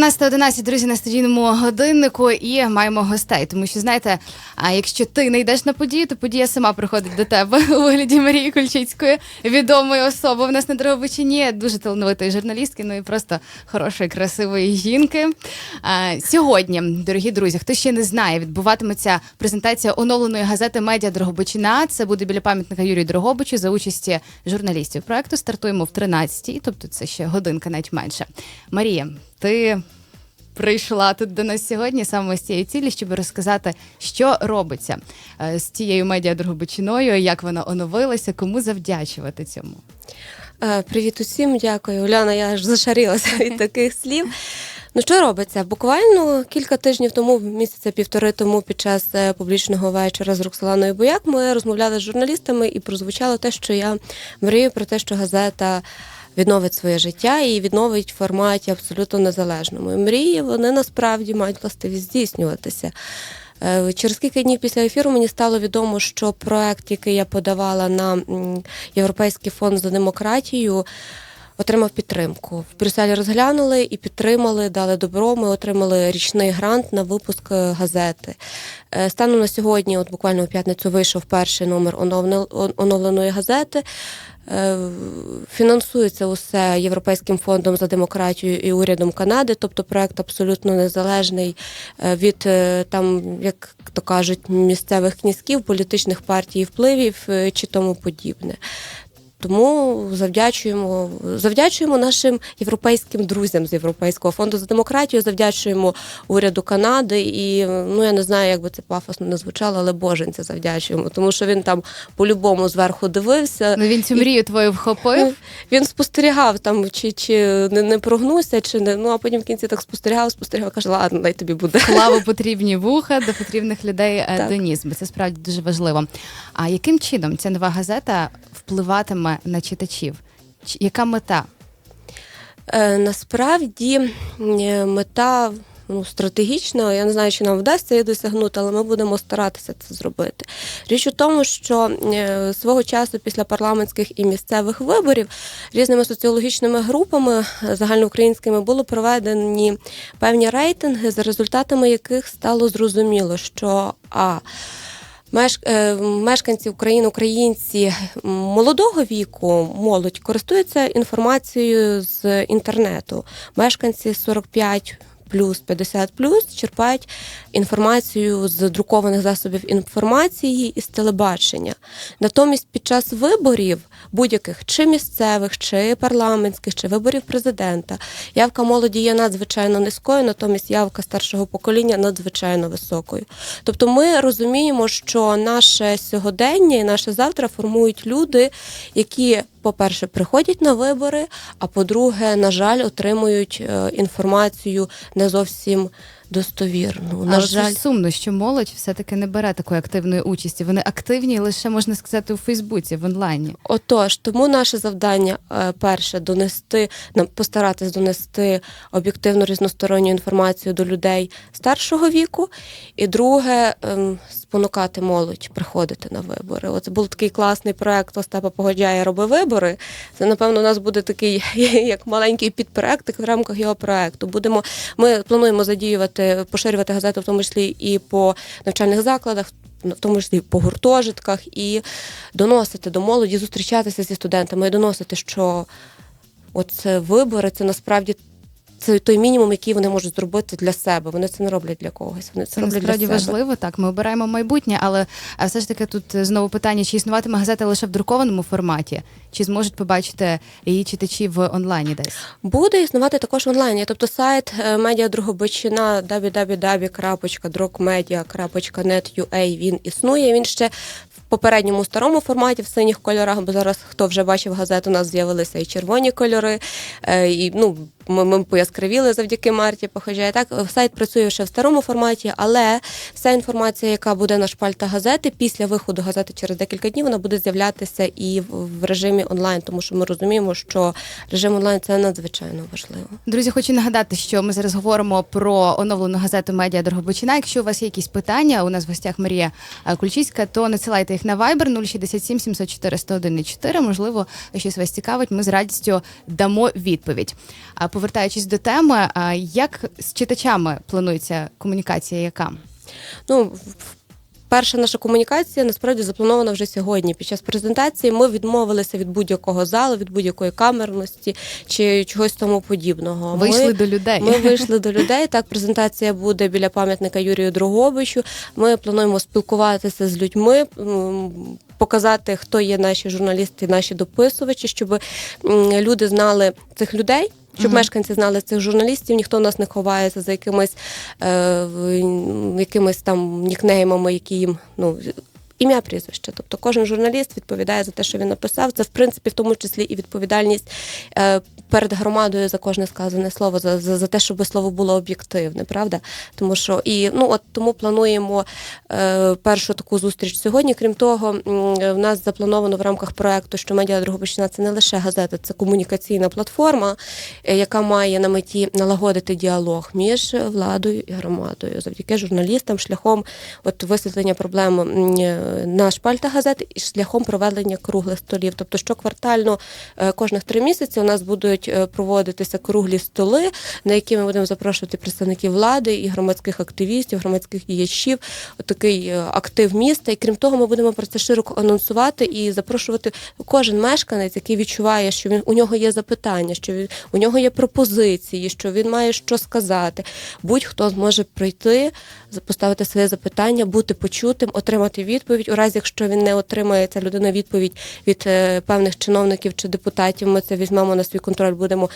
11.11, друзі, на студійному годиннику і маємо гостей. Тому що знаєте, а якщо ти не йдеш на подію, то подія сама приходить до тебе у вигляді Марії Кульчицької, відомої особи в нас на Дрогобичині, дуже талановитої журналістки, ну і просто хорошої, красивої жінки. А, сьогодні, дорогі друзі, хто ще не знає, відбуватиметься презентація оновленої газети Медіа Дрогобичина. Це буде біля пам'ятника Юрію Дрогобичу за участі журналістів проекту. Стартуємо в 13-й, тобто це ще годинка, навіть менше. Марія, ти прийшла тут до нас сьогодні саме з цією цілі, щоб розказати, що робиться е, з цією медіа Дрогобичиною, як вона оновилася, кому завдячувати цьому. Е, Привіт усім, дякую. Уляна, я аж зашарілася від таких слів. Ну що робиться? Буквально кілька тижнів тому, місяця півтори тому, під час е, публічного вечора з Роксоланою Бояк, ми розмовляли з журналістами і прозвучало те, що я мрію про те, що газета відновить своє життя і відновить в форматі абсолютно незалежному. І мрії вони насправді мають властивість здійснюватися. Е, Через кілька днів після ефіру мені стало відомо, що проект, який я подавала на Європейський фонд за демократію, отримав підтримку. В Брюсселі розглянули і підтримали, дали добро. Ми отримали річний грант на випуск е, газети. Е, Станом на сьогодні, от буквально у п'ятницю, вийшов перший номер оновленої газети. Е, Фінансується усе Європейським фондом за демократію і урядом Канади, тобто проект абсолютно незалежний від там, як то кажуть, місцевих князьків, політичних партій, впливів чи тому подібне. Тому завдячуємо, завдячуємо нашим європейським друзям з Європейського фонду за демократію, завдячуємо уряду Канади і ну я не знаю, як би це пафосно не звучало, але боженця завдячуємо, тому що він там по-любому зверху дивився. Ну він цю мрію твою вхопив. Він спостерігав там, чи, чи не, не прогнуся, чи не. Ну а потім в кінці так спостерігав, спостерігав, каже, ладно, дай тобі буде. Клаву потрібні вуха до потрібних людей е, доніс, бо це справді дуже важливо. А яким чином ця нова газета впливатиме на читачів? Яка мета? Е, насправді е, мета. Ну, стратегічно, я не знаю, чи нам вдасться її досягнути, але ми будемо старатися це зробити. Річ у тому, що е, свого часу після парламентських і місцевих виборів різними соціологічними групами загальноукраїнськими були проведені певні рейтинги, за результатами яких стало зрозуміло, що а Мешканці України, українці молодого віку, молодь користуються інформацією з інтернету. Мешканці 45 плюс 50 плюс черпають інформацію з друкованих засобів інформації і з телебачення. Натомість під час виборів будь-яких чи місцевих, чи парламентських, чи виборів президента, явка молоді є надзвичайно низькою, натомість явка старшого покоління надзвичайно високою. Тобто ми розуміємо, що наше сьогодення і наше завтра формують люди, які, по-перше, приходять на вибори, а по-друге, на жаль, отримують е, інформацію не зовсім достовірну. На Але жаль, це сумно, що молодь все-таки не бере такої активної участі. Вони активні лише можна сказати у Фейсбуці, в онлайні. Отож, тому наше завдання е, перше донести нам постаратись донести об'єктивну різносторонню інформацію до людей старшого віку, і друге ем, спонукати молодь приходити на вибори. От був такий класний проект Остапа Погодяя роби вибори. Це напевно у нас буде такий як маленький підпроект в рамках його проекту. Будемо ми плануємо задіювати, поширювати газету, в тому числі і по навчальних закладах. В тому числі по гуртожитках, і доносити до молоді, зустрічатися зі студентами і доносити, що от це вибори це насправді це той мінімум, який вони можуть зробити для себе. Вони це не роблять для когось. Вони це, Це роблять для себе. важливо. Так, ми обираємо майбутнє, але все ж таки тут знову питання: чи існуватиме газета лише в друкованому форматі, чи зможуть побачити її читачі в онлайні десь? Буде існувати також в онлайні. Тобто сайт е, медіа Другобичина www.drogmedia.net.ua він існує. Він ще в попередньому старому форматі в синіх кольорах, бо зараз хто вже бачив газету, у нас з'явилися і червоні кольори. е, І ну ми, ми пояскравіли завдяки Марті Похожає. Так сайт працює ще в старому форматі, але вся інформація, яка буде на шпальтах газети, після виходу газети через декілька днів, вона буде з'являтися і в, режимі онлайн, тому що ми розуміємо, що режим онлайн це надзвичайно важливо. Друзі, хочу нагадати, що ми зараз говоримо про оновлену газету Медіа Дрогобичина. Якщо у вас є якісь питання, у нас в гостях Марія е, Кульчицька, то надсилайте їх на Viber 067 704 101 4. Можливо, щось вас цікавить. Ми з радістю дамо відповідь. Повертаючись до теми, як з читачами планується комунікація? Яка? Ну, перша наша комунікація насправді запланована вже сьогодні. Під час презентації ми відмовилися від будь-якого залу, від будь-якої камерності чи чогось тому подібного. Вийшли ми, до людей. Ми вийшли до людей. Так, презентація буде біля пам'ятника Юрію Дрогобичу. Ми плануємо спілкуватися з людьми. Показати, хто є наші журналісти, наші дописувачі, щоб люди знали цих людей, щоб Мгм. мешканці знали цих журналістів. Ніхто в нас не ховається за якимись е, якимись там нікнеймами, які їм ну. Ім'я прізвище, тобто кожен журналіст відповідає за те, що він написав. Це в принципі в тому числі і відповідальність е, перед громадою за кожне сказане слово, за, за, за те, щоб слово було об'єктивне, правда? Тому що і ну от тому плануємо е, першу таку зустріч сьогодні. Крім того, в нас заплановано в рамках проекту, що медіа Другобичина це не лише газета, це комунікаційна платформа, е, яка має на меті налагодити діалог між владою і громадою завдяки журналістам, шляхом от висвітлення проблем е, на шпальтах газет і шляхом проведення круглих столів. Тобто, щоквартально е, кожних три місяці у нас будуть е, проводитися круглі столи, на які ми будемо запрошувати представників влади і громадських активістів, громадських діячів, такий е, актив міста. І крім того, ми будемо про це широко анонсувати і запрошувати кожен мешканець, який відчуває, що він у нього є запитання, що він у нього є пропозиції, що він має що сказати. Будь-хто зможе прийти, поставити своє запитання, бути почутим, отримати відповідь. У разі, якщо він не отримає ця людина відповідь від е, певних чиновників чи депутатів, ми це візьмемо на свій контроль, будемо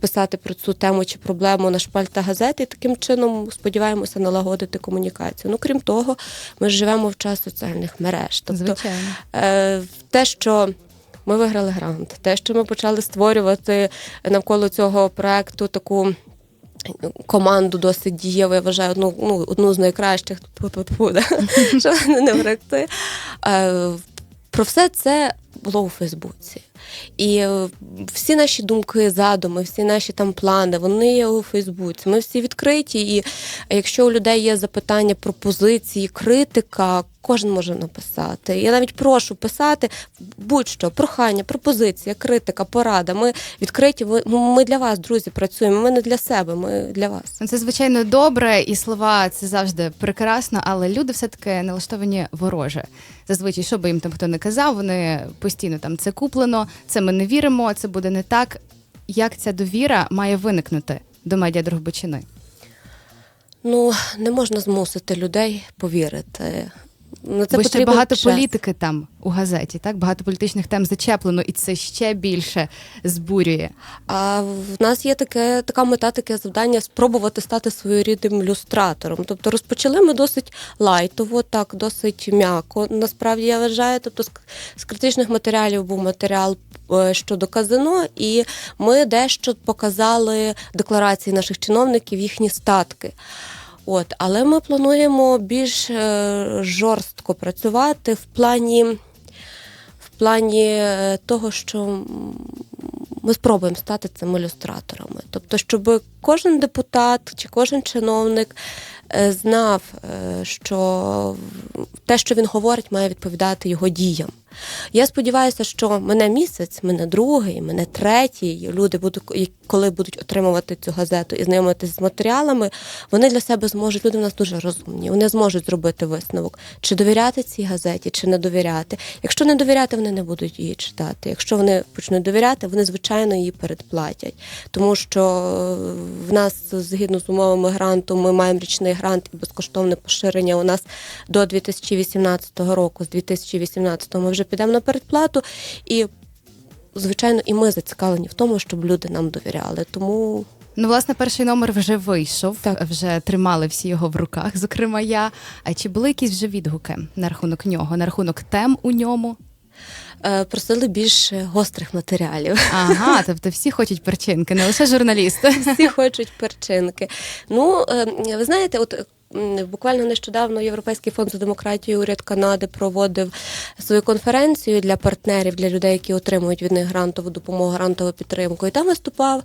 писати про цю тему чи проблему на шпальта газети. І таким чином сподіваємося налагодити комунікацію. Ну крім того, ми живемо в час соціальних мереж. Тобто Звичайно. Е, те, що ми виграли грант, те, що ми почали створювати навколо цього проекту таку. Команду досить дієву, я вважаю, одну, ну, одну з найкращих щоб не вректи. Е, Про все це було у Фейсбуці. І е, всі наші думки, задуми, всі наші там плани, вони є у Фейсбуці. Ми всі відкриті. І якщо у людей є запитання, пропозиції, критика, кожен може написати. Я навіть прошу писати будь-що, прохання, пропозиція, критика, порада. Ми відкриті. Ми для вас, друзі, працюємо. Ми не для себе, ми для вас. Ну, Це звичайно добре, і слова це завжди прекрасно, але люди все-таки налаштовані вороже. Зазвичай, що би їм там хто не казав, вони постійно там це куплено, це ми не віримо, це буде не так. Як ця довіра має виникнути до медіа Дрогобичини? Ну не можна змусити людей повірити. На це Бо ще багато час. політики там у газеті, так багато політичних тем зачеплено, і це ще більше збурює. А в нас є таке така мета, таке завдання спробувати стати своєрідним люстратором. Тобто розпочали ми досить лайтово, так досить м'яко. Насправді я вважаю. Тобто з, з критичних матеріалів був матеріал е, щодо казино, і ми дещо показали декларації наших чиновників, їхні статки. От, але ми плануємо більш е, жорстко працювати в плані в плані е, того, що ми спробуємо стати цими ілюстраторами. Тобто, щоб кожен депутат чи кожен чиновник знав, е, що те, що він говорить, має відповідати його діям. Я сподіваюся, що мене місяць, мене другий, мене третій. Люди будуть, коли будуть отримувати цю газету і знайомитися з матеріалами, вони для себе зможуть. Люди в нас дуже розумні. Вони зможуть зробити висновок, чи довіряти цій газеті, чи не довіряти. Якщо не довіряти, вони не будуть її читати. Якщо вони почнуть довіряти, вони звичайно її передплатять. Тому що е, в нас згідно з умовами гранту, ми маємо річний грант і безкоштовне поширення. У нас до 2018 року. З 2018 ми вже підемо на передплату і. Звичайно, і ми зацікавлені в тому, щоб люди нам довіряли. Тому Ну, власне, перший номер вже вийшов, Так. вже тримали всі його в руках, зокрема я. А чи були якісь вже відгуки на рахунок нього, на рахунок тем у ньому? Е, просили більш гострих матеріалів. Ага, тобто всі хочуть перчинки, не лише журналісти. Всі хочуть перчинки. Ну, е, ви знаєте, от. Буквально нещодавно Європейський фонд за демократію, уряд Канади проводив свою конференцію для партнерів, для людей, які отримують від них грантову допомогу, грантову підтримку. І там виступав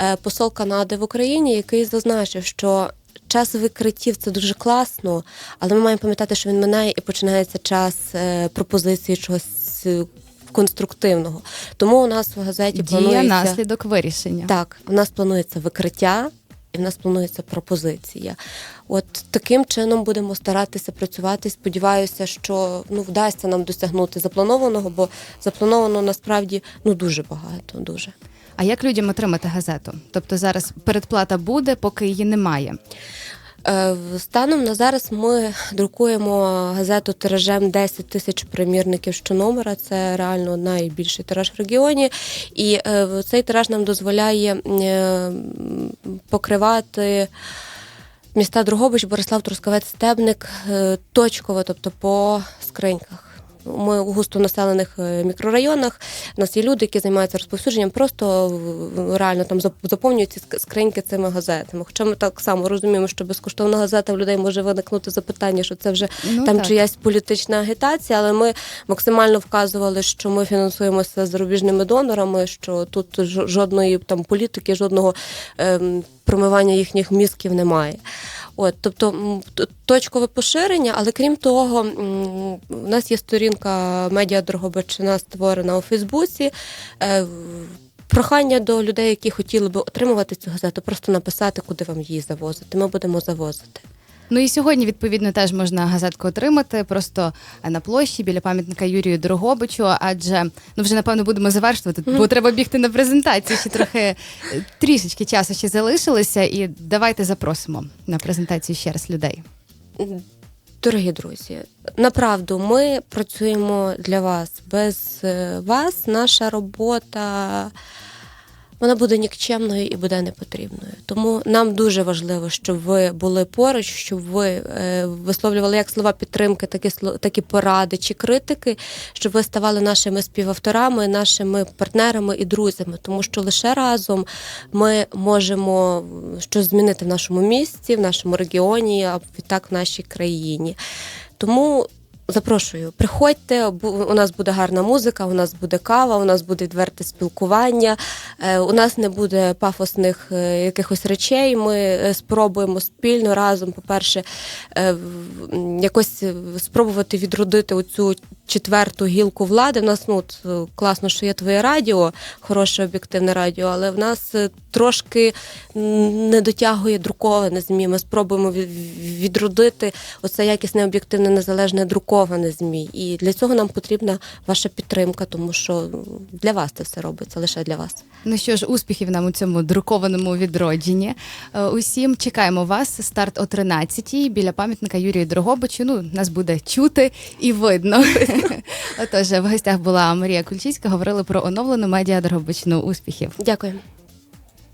е, посол Канади в Україні, який зазначив, що час викриттів це дуже класно, але ми маємо пам'ятати, що він минає і починається час е, пропозиції чогось. е, конструктивного. Тому у нас в газеті Дія планується наслідок вирішення. так, у нас планується викриття. І в нас планується пропозиція. От таким чином будемо старатися працювати. Сподіваюся, що ну вдасться нам досягнути запланованого, бо заплановано насправді ну дуже багато. Дуже А як людям отримати газету? Тобто зараз передплата буде, поки її немає. Е, Станом на зараз ми друкуємо газету тиражем 10 тисяч примірників щономера. Це реально найбільший тираж в регіоні. І е, цей тираж нам дозволяє е, покривати. Міста Другобич, Борислав, Трускавець, Стебник точково, тобто по скриньках. Ми у густонаселених е, мікрорайонах. У нас є люди, які займаються розповсюдженням, просто реально там зап- заповнюють ці скриньки цими газетами. Хоча ми так само розуміємо, що безкоштовна газета в людей може виникнути запитання, що це вже Ну, там так. чиясь політична агітація, але ми максимально вказували, що ми фінансуємося зарубіжними донорами, що тут жо- жодної там політики, жодного ем, промивання їхніх мізків немає. От, тобто точкове поширення, але крім того, у нас є сторінка медіа Дрогобичина створена у Фейсбуці. Е, Прохання до людей, які хотіли би отримувати цю газету, просто написати, куди вам її завозити. Ми будемо завозити. Ну і сьогодні, відповідно, теж можна газетку отримати просто на площі біля пам'ятника Юрію Дорогобичу, адже ну вже напевно будемо завершувати, бо треба бігти на презентацію. Ще трохи е, трішечки часу ще залишилося, і давайте запросимо на презентацію ще раз людей. Дорогі друзі, направду ми працюємо для вас. Без е, вас наша робота вона буде нікчемною і буде непотрібною. Тому нам дуже важливо, щоб ви були поруч, щоб ви е, висловлювали як слова підтримки, так і сло- так і поради чи критики, щоб ви ставали нашими співавторами, нашими партнерами і друзями, тому що лише разом ми можемо щось змінити в нашому місті, в нашому регіоні, а відтак в нашій країні. Тому запрошую, приходьте. У нас буде гарна музика, у нас буде кава, у нас буде відверте спілкування. е, У нас не буде пафосних е, якихось речей. Ми е, спробуємо спільно разом, по-перше, якось спробувати відродити оцю четверту гілку влади. В нас ну класно, що є твоє радіо, хороше об'єктивне радіо, але в нас трошки не дотягує друковане ЗМІ. Ми спробуємо від- відродити оце якісне об'єктивне незалежне друковане ЗМІ. І для цього нам потрібна ваша підтримка, тому що для вас це все робиться, лише для вас. Ну що ж, успіхів нам у цьому друкованому відродженні. Е, Усім чекаємо вас. Старт о 13-й біля пам'ятника Юрію Дрогобичу. Ну, нас буде чути і видно. Отож, в гостях була Марія Кульчицька. Говорили про оновлену медіа Дрогобичну. Успіхів. Дякую.